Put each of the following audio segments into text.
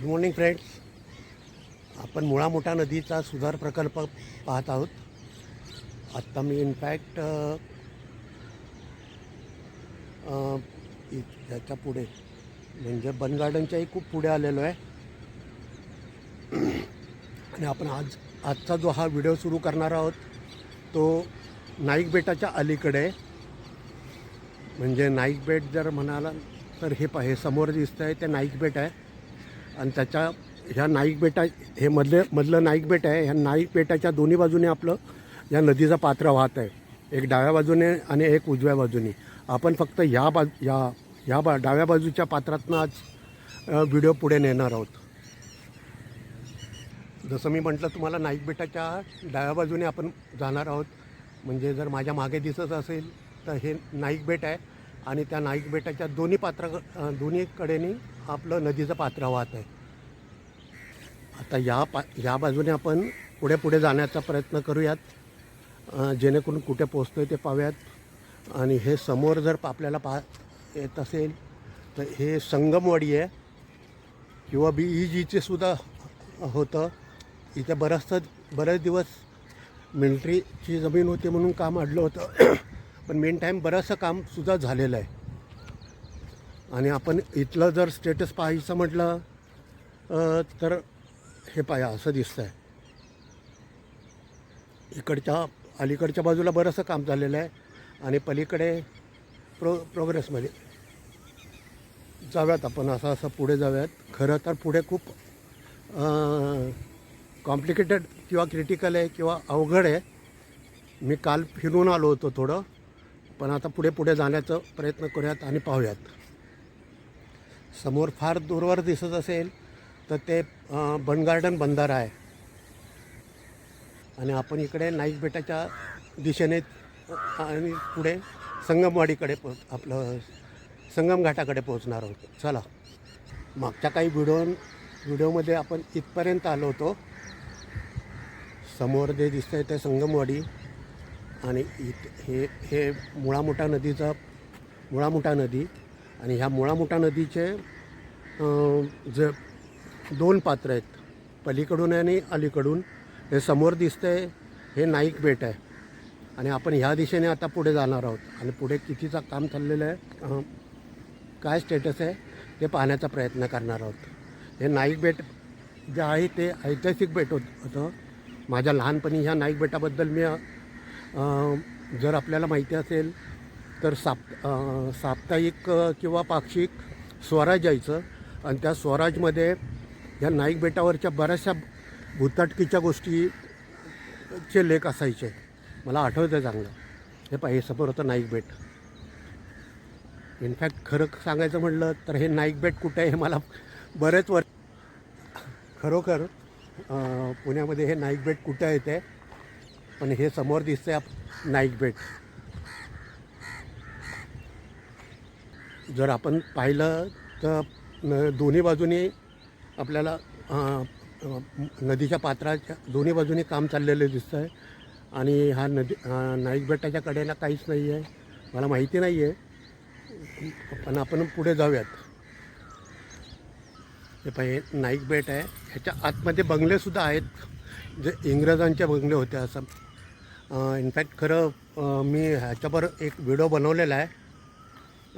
Good morning friends आपण मुळा मोठा नदीचा सुधार प्रकल्प पाहत आहोत. आत्ता मी इनफॅक्ट त्याच्या पुढे म्हणजे बन गार्डनच्याही खूप पुढे आलेलो आहे. आणि आपण आज आजचा जो हा व्हिडिओ सुरू करणार आहोत तो नाईक बेटाच्या अलीकडे म्हणजे नाईक बेट जर म्हणाला तर हे पा हे समोर दिसतं आहे ते नाईक बेट आहे. आणि त्याच्या ह्या नाईक बेटा हे मधले मधलं नाईक बेट आहे ह्या नाईक बेटाच्या दोन्ही बाजूने आपलं या नदीचं पात्र वाहत आहे. एक डाव्या बाजूने आणि एक उजव्या बाजूने. आपण फक्त ह्या बाजू या ह्या बा डाव्या बाजूच्या पात्रातनं आज व्हिडिओ पुढे नेणार आहोत. जसं मी म्हटलं तुम्हाला नाईक बेटाच्या डाव्या बाजूने आपण जाणार आहोत. म्हणजे जर माझ्या मागे दिसत असेल तर हे नाईक बेट आहे. आणि त्या नाईक बेटाच्या दोन्ही पात्र दोन्ही कडेने आपलं नदीचं पात्र वाहत आहे. आता या पा या बाजूने आपण पुढे पुढे जाण्याचा प्रयत्न करूयात. जेणेकरून कुठे पोचतो आहे ते पाहूयात. आणि हे समोर जर आपल्याला पा येत असेल तर हे संगमवाडी आहे. किंवा बी ई जीचे सुद्धा होतं. इथे बरंचसं बरेच दिवस मिलिटरीची जमीन होती म्हणून काम अडलं होतं. पण मेन टाईम बरंचसं कामसुद्धा झालेलं आहे. आणि आपण इथलं जर स्टेटस पाहायचं म्हटलं तर हे पाया असं दिसतं आहे इकडच्या अलीकडच्या बाजूला बरंचसं काम झालेलं आहे. आणि पलीकडे प्रो प्रोग्रेसमध्ये म्हणजे जाऊयात आपण असं असं पुढे जाऊयात. खरं तर पुढे खूप कॉम्प्लिकेटेड किंवा क्रिटिकल आहे किंवा अवघड आहे. मी काल फिरून आलो होतो थोडं. पण आता पुढे पुढे जाण्याचा प्रयत्न करूयात आणि पाहूयात. समोर फार दूरवर दिसत असेल तर ते बनगार्डन बन गार्डन बंधारा आहे. आणि आपण इकडे नाईक बेटाच्या दिशेने आणि पुढे संगमवाडीकडे पोच आपलं संगम घाटाकडे पोहोचणार आहोत. चला. मागच्या काही व्हिडिओ व्हिडिओमध्ये आपण इथपर्यंत आलो होतो. समोर जे दिसतंय ते संगमवाडी. आणि इत हे हे मुळामुठा नदीचा मुळामुठा नदी आणि ह्या मुळामुठा नदीचे जे दोन पात्र आहेत पलीकडून आणि अलीकडून हे समोर दिसतंय हे नाईक बेट आहे. आणि आपण ह्या दिशेने आता पुढे जाणार आहोत. आणि पुढे कितीचा काम चाललेलं आहे काय स्टेटस आहे ते पाहण्याचा प्रयत्न करणार आहोत. हे नाईक बेट जे आहे ते ऐतिहासिक बेट होत होतं. माझ्या लहानपणी ह्या नाईक बेटाबद्दल मी जर आपल्याला माहिती असेल तर साप साप्ताहिक किंवा पाक्षिक स्वराज यायचं. आणि त्या स्वराजमध्ये ह्या नाईक बेटावरच्या बऱ्याचशा भूताटकीच्या गोष्टीचे लेख असायचे. मला आठवतं आहे चांगलं. हे पाहिजे समोर होतं नाईक बेट. इनफॅक्ट खरं सांगायचं म्हटलं तर हे नाईक बेट कुठे आहे हे मला बरेच वर खरोखर पुण्यामध्ये हे नाईक बेट कुठे आहे ते पण हे समोर दिसतंय आप नाईक बेट. जर आपण पाहिलं तर दोन्ही बाजूनी आपल्याला नदीच्या पात्राच्या दोन्ही बाजूनी काम चाललेलं दिसतं आहे आणि हा नदी नाईक बेटाच्या कडेला काहीच नाही आहे मला माहिती नाही आहे पण आपण पुढे जाऊयात. हे पाहिजे नाईक बेट आहे. ह्याच्या आतमध्ये बंगलेसुद्धा आहेत. जे इंग्रजांचे बंगले होते असं. इनफॅक्ट खरं मी ह्याच्यावर एक व्हिडिओ बनवलेला आहे.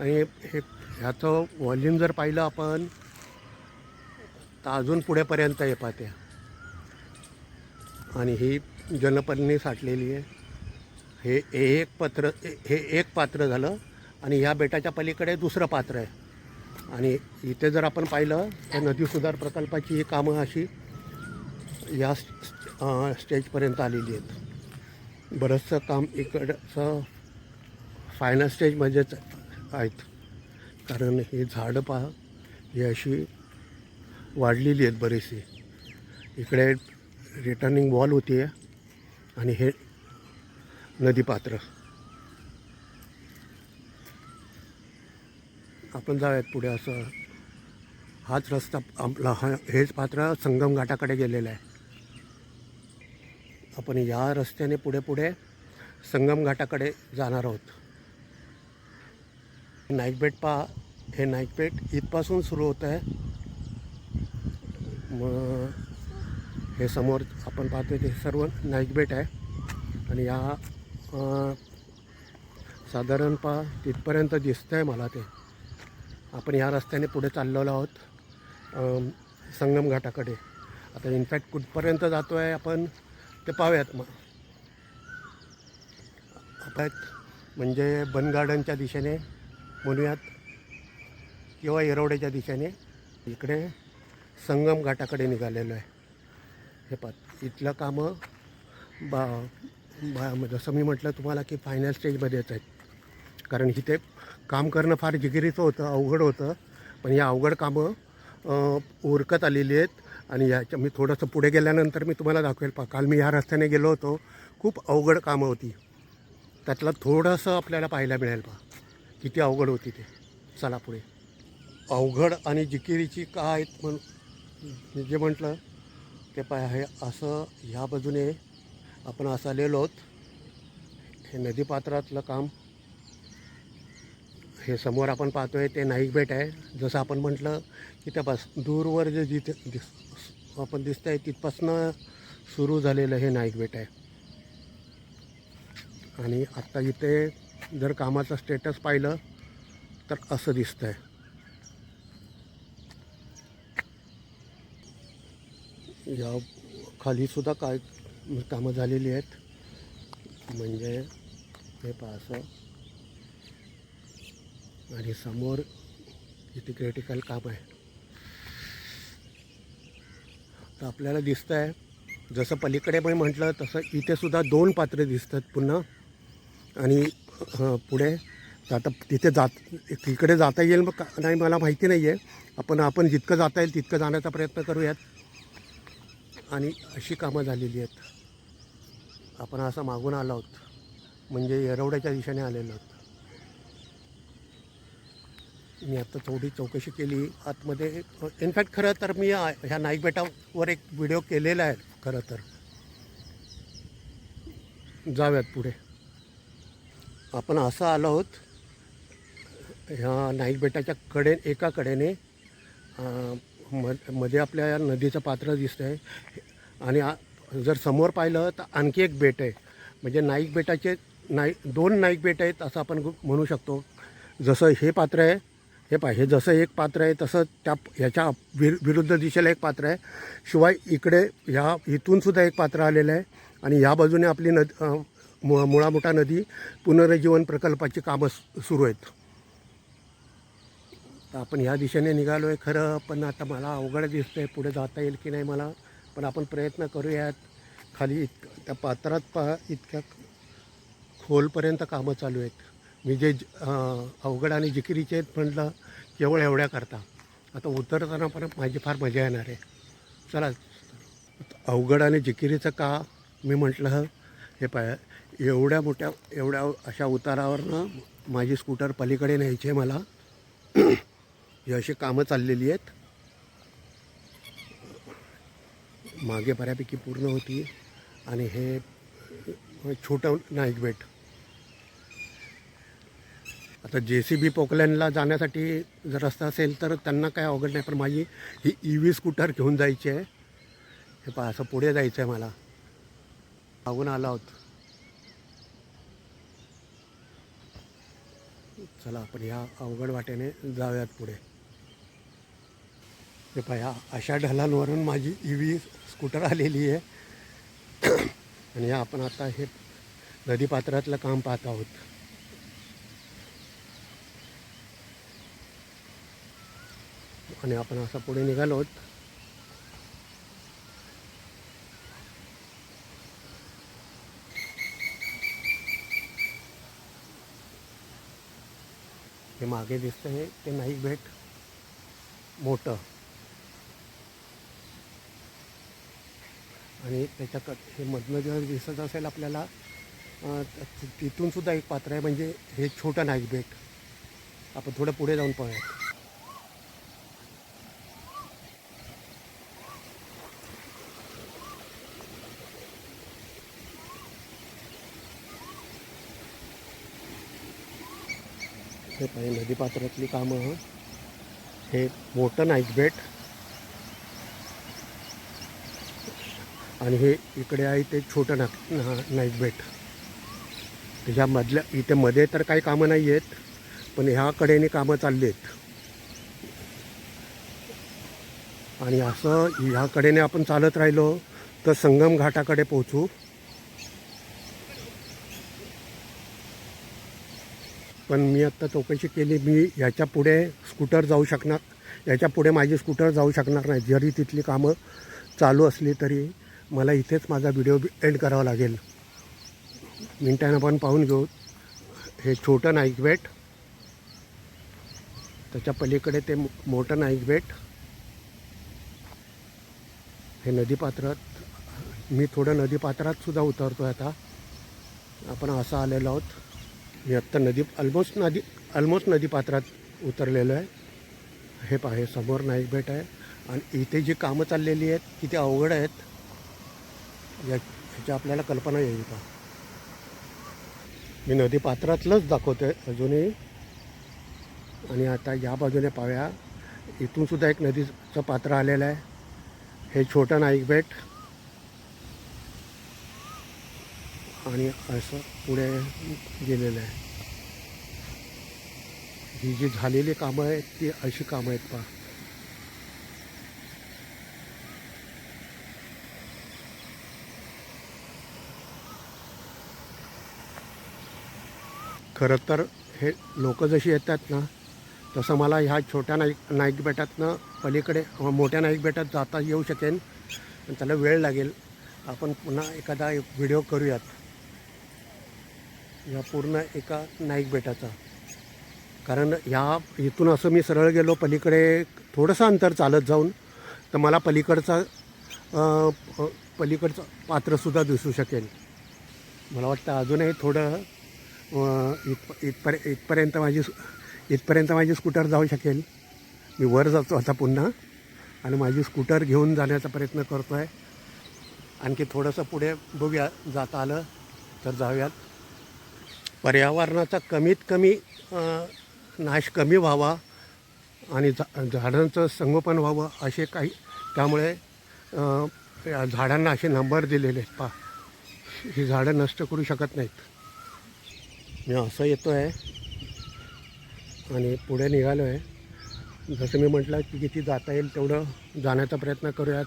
आणि हे ह्याचं व्हॉल्यूम जर पाहिलं आपण तर अजून पुढेपर्यंत हे पाहते. आणि ही जनपदनी साठलेली आहे. हे एक पत्र हे एक पात्र झालं. आणि ह्या बेटाच्या पलीकडे दुसरं पात्र आहे. आणि इथे जर आपण पाहिलं तर नदी सुधार प्रकल्पाची ही कामं अशी या स्टेजपर्यंत आलेली आहेत. बरंचसं काम इकडचं फायनल स्टेजमध्येच आहेत. कारण ही झाडं पहा ही अशी वाढलेली आहेत बरीचशी. इकडे रिटर्निंग वॉल होती आहे आणि हे नदीपात्र आपण जाऊयात पुढे असं. हाच रस्ता आपला हा हेच पात्र संगम घाटाकडे गेलेलं आहे. आपण या रस्त्याने पुढे पुढे संगम घाटाकडे जाणार आहोत. नाईकबेट पहा. हे नाईकबेट इथपासून सुरू होतं आहे. मग हे समोर आपण पाहतो ते सर्व नाईकबेट आहे. आणि या साधारण पा तिथपर्यंत दिसतं आहे मला ते. आपण या रस्त्याने पुढे चाललेलो आहोत संगम घाटाकडे. आता इनफॅक्ट कुठपर्यंत जातो आहे आपण ते पाहूयात मग. आपण म्हणजे बन गार्डनच्या दिशेने म्हणूयात किंवा येरवड्याच्या दिशेने इकडे संगम घाटाकडे निघालेलो आहे. हे पात इथलं कामं बा बा म्हणजे जसं मी म्हटलं तुम्हाला की फायनल स्टेजमध्येच आहेत. कारण इथे काम करणं फार जिगिरीचं होतं अवघड होतं. पण या अवघड कामं उरकत आलेली आहेत. आणि याच्या मी थोडंसं पुढे गेल्यानंतर मी तुम्हाला दाखवेल. पा काल मी ह्या रस्त्याने गेलो होतो. खूप अवघड कामं होती. त्यातलं थोडंसं आपल्याला पाहायला मिळेल पा किती अवघड होती ते. चला पुढे. अवघड आणि जिकिरीची का आहेत म्हण मी जे म्हटलं ते पाय आहे असं ह्या बाजूने आपण असं आलेलो आहोत. हे नदीपात्रातलं काम. हे समोर आपण पाहतो आहे ते नाईक बेट आहे. जसं आपण म्हटलं की त्या बस दूरवर जे जिथे दिस आपण दिसत आहे तिथपासनं सुरू झालेलं हे नाईक बेट आहे. आणि आत्ता इथे जर कामाचं स्टेटस पाहिलं तर असं दिसतं आहे या खालीसुद्धा काय कामं झालेली आहेत. म्हणजे हे पहा आणि समोर इथे क्रिटिकल काम आहे. तर आपल्याला दिसतं आहे जसं पलीकडे पण म्हटलं तसं इथेसुद्धा दोन पात्रे दिसतात पुन्हा. आणि पुढे. आता तिथे जात तिकडे जाता येईल मग का नाही मला माहिती नाही आहे आपण आपण जितकं जाता येईल तितकं जाण्याचा प्रयत्न करूयात. आणि अशी कामं झालेली आहेत. आपण असं मागून आलो आहोत. म्हणजे येरवड्याच्या दिशेने आलेलो आहोत. मी आता थोडी चौकशी केली. आतमध्ये इनफॅक्ट खरं तर मी ह्या नाईक बेटावर एक व्हिडिओ केलेला आहे खरं तर. जाऊयात पुढे. आपण असं आलो आहोत ह्या नाईक बेटाच्या कडे एका कडेने म मध्ये आपल्या या नदीचं पात्र दिसतं आहे आणि जर समोर पाहिलं तर आणखी एक बेट आहे. म्हणजे नाईक बेटाचे नाईक दोन नाईक बेट आहेत असं आपण म्हणू शकतो. जसं हे पात्र आहे हे पा हे जसं एक पात्र आहे तसं त्या ह्याच्या विर विरुद्ध दिशेला एक पात्र आहे. शिवाय इकडे ह्या इथूनसुद्धा एक पात्र आलेलं आहे. आणि ह्या बाजूने आपली नद मु मुळामुठा नदी पुनरुज्जीवन प्रकल्पाची कामं सुरू आहेत. तर आपण ह्या दिशेने निघालो आहे खरं पण आता मला अवघड दिसतं आहे पुढे जाता येईल की नाही मला. पण आपण प्रयत्न करूयात. खाली इत त्या पात्रात पा इतक्या खोलपर्यंत कामं चालू आहेत. मी जे ज- अवघड आणि जिकिरीचे आहेत म्हटलं केवळ एवढ्या करता. आता उतरताना पण माझी फार मजा येणार आहे. चला अवघड आणि जिकिरीचं का मी म्हटलं हे पाय एवढ्या मोठ्या एवढ्या अशा उतारावरनं माझी स्कूटर पलीकडे न्यायची आहे मला. ही अशी कामं चाललेली आहेत. मागे बऱ्यापैकी पूर्ण होती. आणि हे छोटं नाईक बेट. आता जे सी बी पोकलॅनला जाण्यासाठी जर रस्ता असेल तर त्यांना काय अवघड नाही पण माझी ही ई व्ही स्कूटर घेऊन जायची आहे. हे पहा असं पुढे जायचं आहे मला. लागून आलो आहोत. चला आपण ह्या अवघड वाटेने जाऊयात पुढे. हे पहा ह्या अशा ढलांवरून माझी ई व्ही स्कूटर आलेली आहे. आणि या आपण आता हे नदीपात्रातलं काम पाहत आहोत. आणि आपण असं पुढे निघालो आहोत हे मागे दिसतं हे ते नाईक भेट. मोठं. आणि त्याच्यात हे मधनं जर दिसत असेल आपल्याला तिथून सुद्धा एक पात्र आहे म्हणजे हे छोटं नाईक भेट. आपण थोडं पुढे जाऊन पाहूयात. हे पाहिजे नदीपात्रातली कामं हे. मोठं नाईक बेट. आणि हे इकडे आहे ते छोटं ना नाईकबेट ह्या बेट. त्याच्यामधल्या इथे मध्ये तर काही कामं नाही आहेत पण ह्या कडेने कामं चालली आहेत. आणि असं ह्या कडेने आपण चालत राहिलो तर संगम घाटाकडे पोहोचू. पण मी आत्ता चौकशी केली मी याच्यापुढे स्कूटर जाऊ शकणार याच्यापुढे माझी स्कूटर जाऊ शकणार नाही. जरी तिथली कामं चालू असली तरी मला इथेच माझा व्हिडिओ एंड करावा लागेल. मिनटानं पण पाहून घेऊ. हे छोटं नाईक बेट त्याच्या पलीकडे ते मोठं नाईक बेट. हे नदीपात्रात मी थोडं नदीपात्रात सुद्धा उतरतो आहे आता. आपण असं आलेलो आहोत. मी आत्ता नदी ऑलमोस्ट नदी ऑलमोस्ट नदीपात्रात उतरलेलो आहे. हे पहा हे समोर नाईक बेट आहे. आणि इथे जी कामं चाललेली आहेत किती अवघड आहेत या ह्याची आपल्याला कल्पना येईल का मी नदीपात्रातलंच दाखवतो आहे अजूनही. आणि आता या बाजूने पाहूया. इथूनसुद्धा एक नदीचं पात्र आलेलं आहे. हे छोटं नाईक बेट. आणि असं पुढे गेलेलं आहे. ही जी झालेली कामं आहेत ती अशी कामं आहेत पहा. खरं तर हे लोक जशी येतात ना तसं मला ह्या छोट्या नाईक नाईक बेटातनं पलीकडे मोठ्या नाईक बेटात जाता येऊ शकेन. पण त्याला वेळ लागेल. आपण पुन्हा एखादा व्हिडिओ करूयात. या पूर्ण एका नाईक बेटाचा. कारण ह्या इथून असं मी सरळ गेलो पलीकडे थोडंसं अंतर चालत जाऊन तर मला पलीकडचा पलीकडचं पात्रसुद्धा दिसू शकेल. मला वाटतं अजूनही थोडं इथ इथपर इथपर्यंत माझी इथपर्यंत माझी स्कूटर जाऊ शकेल. मी वर जातो आता पुन्हा आणि माझी स्कूटर घेऊन जाण्याचा प्रयत्न करतो आहे आणखी थोडंसं पुढे बघूया जाता आलं तर जाऊयात. पर्यावरणाचा कमीत कमी नाश कमी व्हावा आणि झा झाडांचं संगोपन व्हावं असे काही त्यामुळे या झाडांना असे नंबर दिलेले आहेत. पा ही झाडं नष्ट करू शकत नाहीत. मी असं येतो आहे आणि पुढे निघालो आहे जसं मी म्हटलं की किती जाता येईल तेवढं जाण्याचा प्रयत्न करूयात.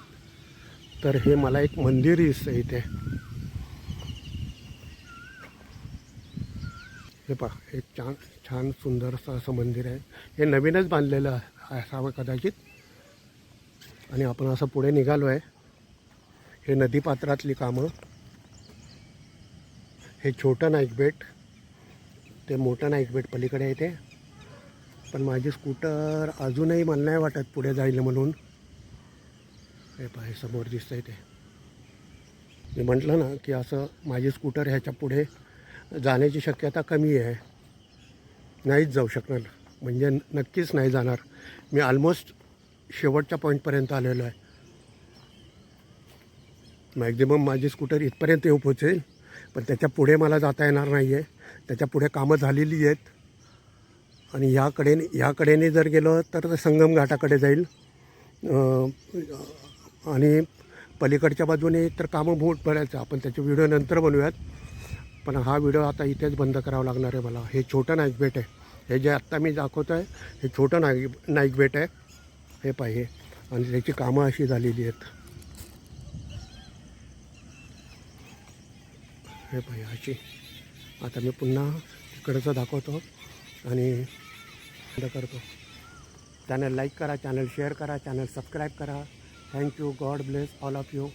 तर हे मला एक मंदिर दिसतं इथे. हे पहा एक छान छान सुंदरसं असं मंदिर आहे. हे नवीनच बांधलेलं आहे- असावं कदाचित. आणि आपण असं पुढे निघालो आहे. हे नदीपात्रातली कामं. हे छोटं नाईक बेट. ते मोठं नाईक बेट पलीकडे येते. पण माझी स्कूटर अजूनही मला नाही वाटत पुढे जाईल म्हणून. हे पाहे समोर दिसतंय ते. मी म्हटलं ना की असं माझी स्कूटर ह्याच्या पुढे जाण्याची शक्यता कमी आहे. नाहीच जाऊ शकणार. म्हणजे नक्कीच नाही जाणार. मी ऑलमोस्ट शेवटच्या पॉईंटपर्यंत आलेलो आहे. मॅक्झिमम माझी स्कूटर इथपर्यंत येऊ पोचेल. पण त्याच्या पुढे मला जाता येणार नाही आहे त्याच्या पुढे कामं झालेली आहेत. आणि ह्याकडे ह्याकडेने जर गेलो तर ते संगम घाटाकडे जाईल. आणि पलीकडच्या बाजूने तर कामं मोठ बऱ्याच आपण त्याचे व्हिडिओ नंतर बनवूयात. पण हा व्हिडिओ आता इथेच बंद करावा लागणार आहे मला. हे छोटं नाईक बेट आहे. हे जे आत्ता मी दाखवतो आहे हे छोटं नाईक नाईक बेट आहे. हे पाहिजे आणि त्याची कामं अशी झालेली आहेत. हे पाहिजे अशी. आता मी पुन्हा तिकडचं दाखवतो आणि बंद करतो. चॅनल लाईक करा चॅनल शेअर करा चॅनल सबस्क्राईब करा. Thank you God bless all of you